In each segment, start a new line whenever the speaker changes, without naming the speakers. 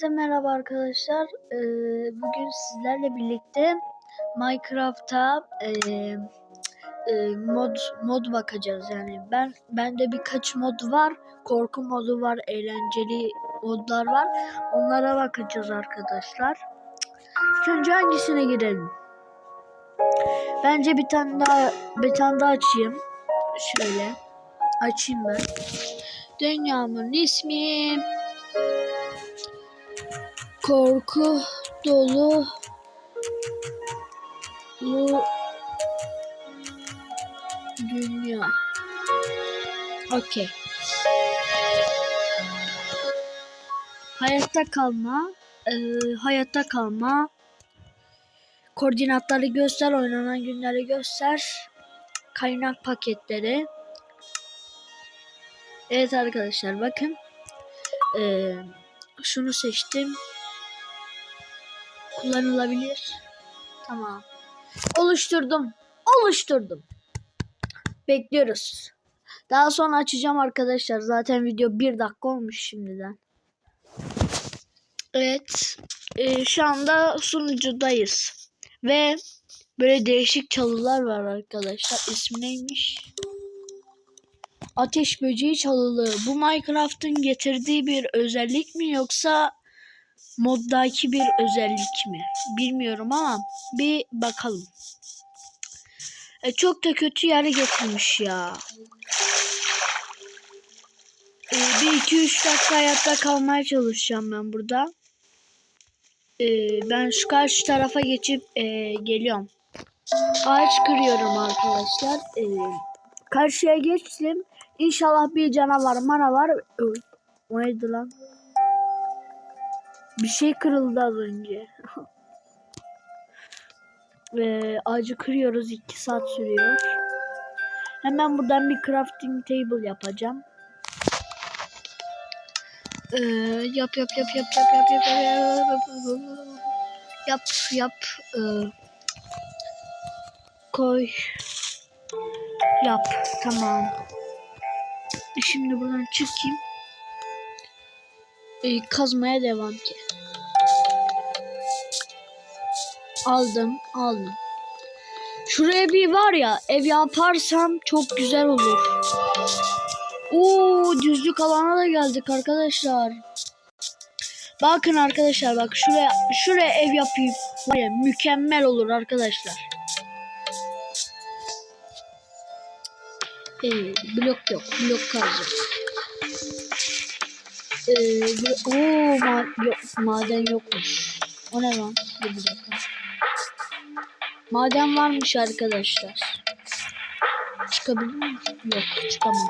Herkese merhaba arkadaşlar. Ee, bugün sizlerle birlikte Minecraft'a e, e, mod mod bakacağız. Yani ben bende birkaç mod var. Korku modu var, eğlenceli modlar var. Onlara bakacağız arkadaşlar. Önce hangisine girelim? Bence bir tane daha bir tane daha açayım. Şöyle açayım ben. Dünyamın ismi korku dolu bu dünya. Okey. Hayatta kalma, e, hayatta kalma. Koordinatları göster, oynanan günleri göster. Kaynak paketleri. Evet arkadaşlar bakın. Eee şunu seçtim. Kullanılabilir. Tamam. Oluşturdum. Oluşturdum. Bekliyoruz. Daha sonra açacağım arkadaşlar. Zaten video bir dakika olmuş şimdiden. Evet. Ee, şu anda sunucudayız. Ve böyle değişik çalılar var arkadaşlar. İsmi neymiş? Ateş böceği çalılı. Bu Minecraft'ın getirdiği bir özellik mi yoksa moddaki bir özellik mi? Bilmiyorum ama bir bakalım. E, çok da kötü yere getirmiş ya. E, bir iki üç dakika hayatta kalmaya çalışacağım ben burada. E, ben şu karşı tarafa geçip e, geliyorum. Ağaç kırıyorum arkadaşlar. E, karşıya geçtim. İnşallah bir canavar manavar. Oy, O neydi lan? Bir şey kırıldı az önce. Ve ağacı kırıyoruz. 2 saat sürüyor. Hemen buradan bir crafting table yapacağım. Ee, yap yap yap yap yap yap yap yap yap yap ee, koy yap tamam şimdi buradan çıkayım ee, kazmaya devam ki aldım aldım şuraya bir var ya ev yaparsam çok güzel olur Oo düzlük alana da geldik arkadaşlar. Bakın arkadaşlar bak şuraya şuraya ev yapayım. Var ya mükemmel olur arkadaşlar. Ee, blok yok. Blok kalacak. Ee, bu- oo, ma yok, maden yokmuş. O ne lan? Dur bir dakika. Maden varmış arkadaşlar. Çıkabilir miyim? Yok çıkamam.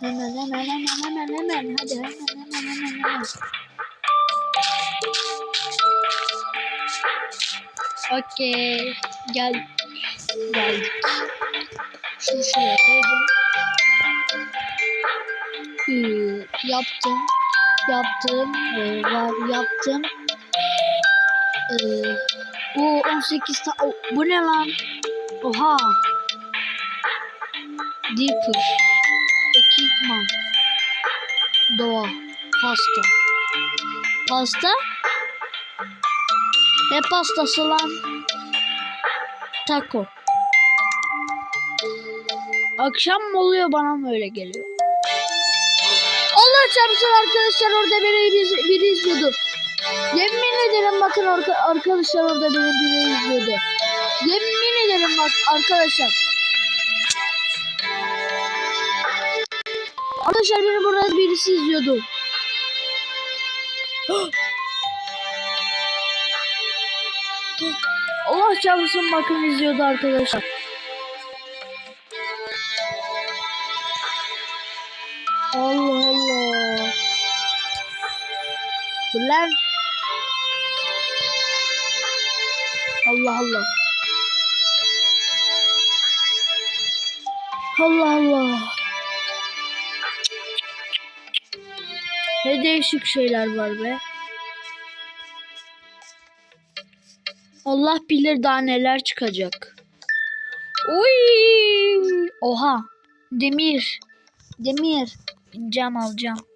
Hemen hemen hemen hemen hemen hadi hemen hemen hemen hemen. Okey. Gel. Geldik. Şunu şuraya koydum. Ee, yaptım. Yaptım. Ee, var yaptım. Ee, o 18 ta o, bu ne lan? Oha. Deeper. Ekipman. Doğa. Pasta. Pasta? Ne pastası lan? Taco. Akşam mı oluyor bana mı öyle geliyor? Çarpsın arkadaşlar orada biri, biri, biri izliyordu. Yemin ederim bakın arka, arkadaşlar orada biri, biri izliyordu. Yemin ederim bak arkadaşlar. Arkadaşlar beni burada birisi izliyordu. Allah çarpsın bakın izliyordu arkadaşlar. Allah. Lan. Allah Allah. Allah Allah. Ne değişik şeyler var be. Allah bilir daha neler çıkacak. Uy! Oha. Demir. Demir. Cam alacağım.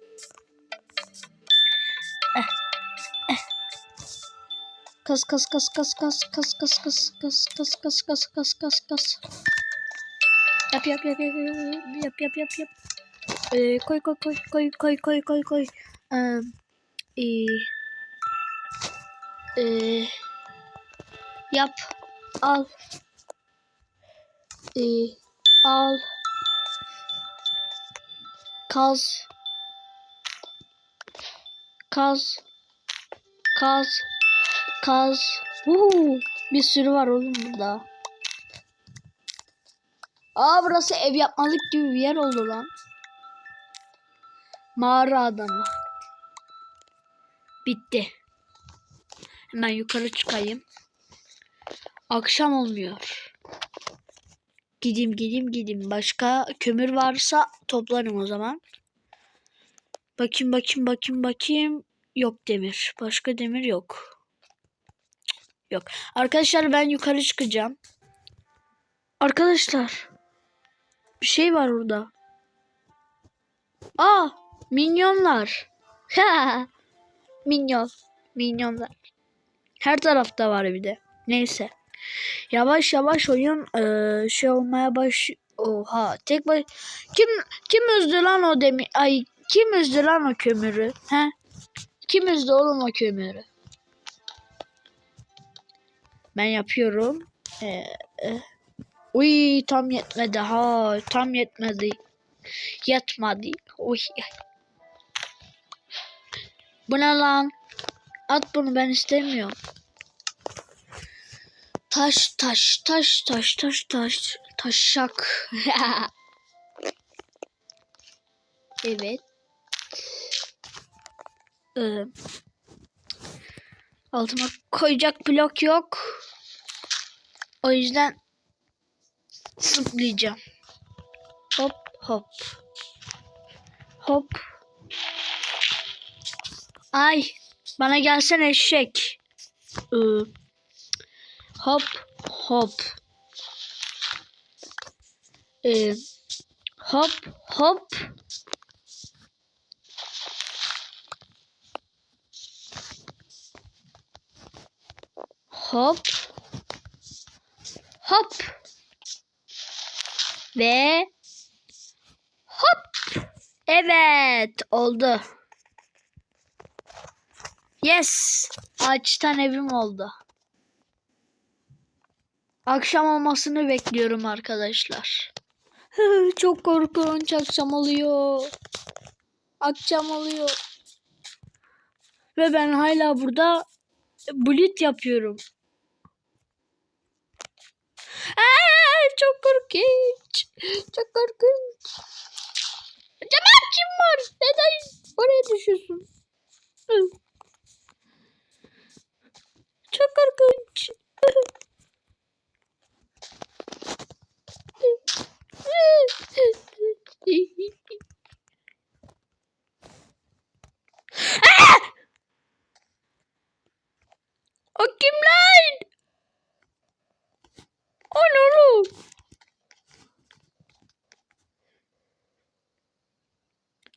Kas kas kas kas kas kas kas kas kas kas kas kas kas kas kas. Yap yap yap yap yap yap yap yap. Ee, koy koy koy koy koy koy koy koy. Ee, ee, ee, yap al. Ee, al. Kaz. Kaz. Kaz. Kaz. Uhu, bir sürü var oğlum burada. Aa burası ev yapmalık gibi bir yer oldu lan. Mağara adamı. Bitti. Hemen yukarı çıkayım. Akşam olmuyor. Gideyim gideyim gideyim. Başka kömür varsa toplarım o zaman. Bakayım bakayım bakayım bakayım. Yok demir. Başka demir yok. Yok. Arkadaşlar ben yukarı çıkacağım. Arkadaşlar. Bir şey var orada. Aa, minyonlar. Minyon. Minyonlar. Her tarafta var bir de. Neyse. Yavaş yavaş oyun eee, şey olmaya baş Oha, tek baş Kim kim üzdü lan o demi ay kim üzdü lan o kömürü? He? Kim üzdü oğlum o kömürü? Ben yapıyorum. Ee, e. Uy tam yetmedi ha tam yetmedi. Yetmedi. Uy. Bu ne lan? At bunu ben istemiyorum. Taş taş taş taş taş taş taşak. evet. Ee, altıma koyacak blok yok. O yüzden zıplayacağım. Hop hop. Hop. Ay bana gelsene eşek. Ee, hop hop. Ee, hop hop. Hop. Hop. Ve hop. Evet oldu. Yes. Ağaçtan evim oldu. Akşam olmasını bekliyorum arkadaşlar. Çok korkunç akşam oluyor. Akşam oluyor. Ve ben hala burada bulit yapıyorum. Aa, çok korkunç. Çok korkunç. Cemal kim var? Neden oraya düşüyorsun? Çok korkunç. Aa! O kim lan? O ne oğlum?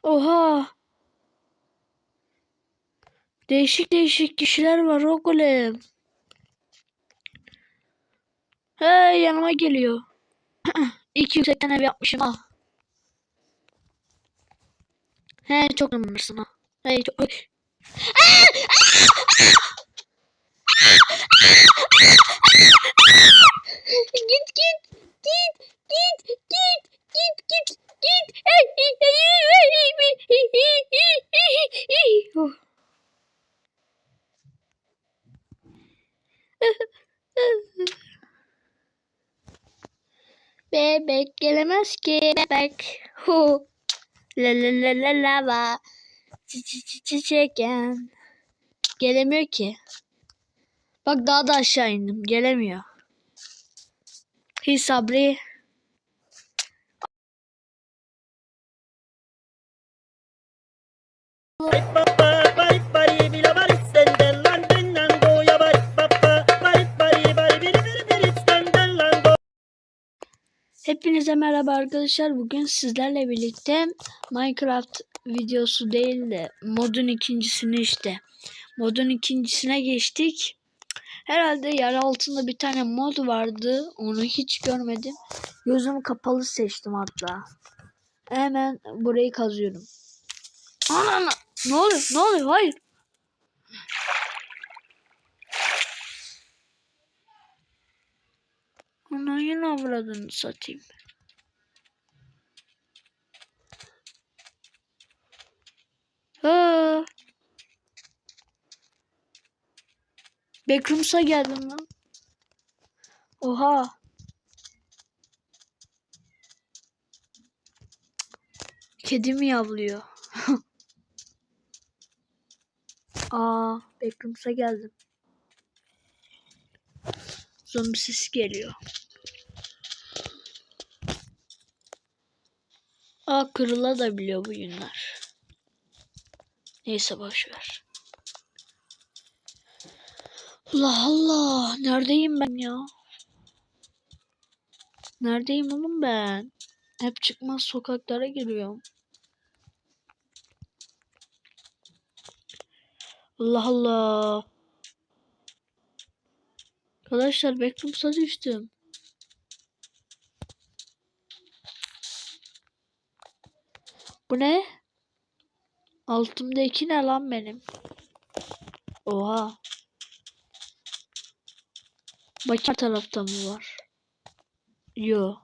Oha. Değişik değişik kişiler var oğlum. Hey yanıma geliyor. İki yüksekten ev yapmışım ha. He çok numarasın ha. Hey çok... Git git git git git git git git. Bebek gelemez ki bebek. Hu. La la la la çi çi çiçeken. Gelemiyor ki. Bak daha da aşağı indim. Gelemiyor. Hiç sabri. Hepinize merhaba arkadaşlar. Bugün sizlerle birlikte Minecraft videosu değil de modun ikincisini işte. Modun ikincisine geçtik. Herhalde yer altında bir tane mod vardı. Onu hiç görmedim. Gözüm kapalı seçtim hatta. Hemen burayı kazıyorum. Ana ana. Ne oluyor? Ne oluyor? Hayır. Ana yine avradını satayım. Ha. Backrooms'a geldim lan. Oha. Kedi mi yavlıyor? Aa, Backrooms'a geldim. Zombi sesi geliyor. Aa kırıla da biliyor bu yünler. Neyse boş ver. Allah Allah. Neredeyim ben ya? Neredeyim oğlum ben? Hep çıkmaz sokaklara giriyorum. Allah Allah. Arkadaşlar Backrooms'a düştüm. Bu ne? Altımdaki ne lan benim? Oha. Başka tarafta mı var? Yo.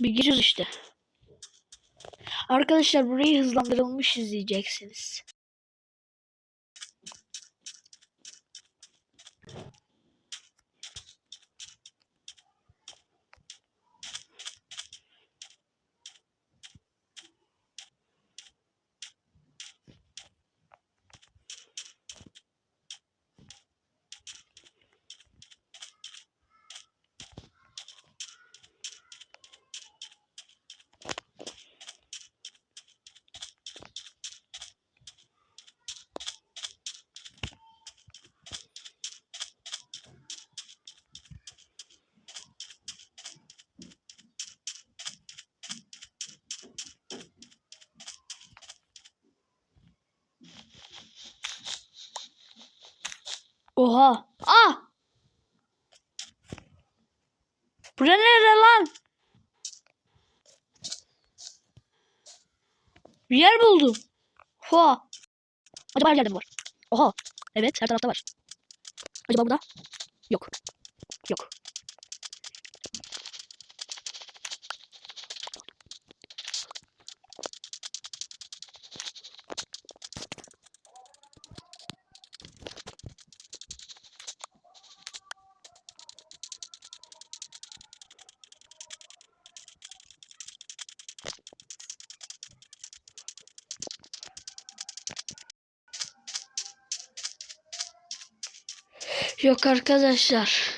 Bir giriyoruz işte. Arkadaşlar burayı hızlandırılmış izleyeceksiniz. Oha. Ah! Bura nere lan? Bir yer buldum. Oha. Acaba her yerde mi var? Oha. Evet her tarafta var. Acaba burada? Yok. Yok. Yok arkadaşlar.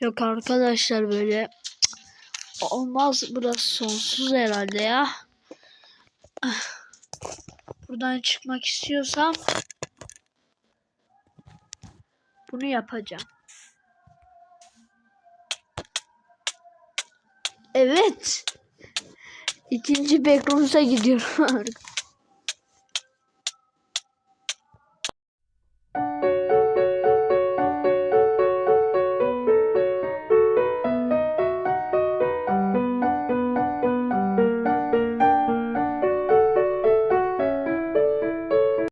Yok arkadaşlar böyle. Olmaz burası sonsuz herhalde ya. Buradan çıkmak istiyorsam bunu yapacağım. Evet. İkinci backrooms'a gidiyorum.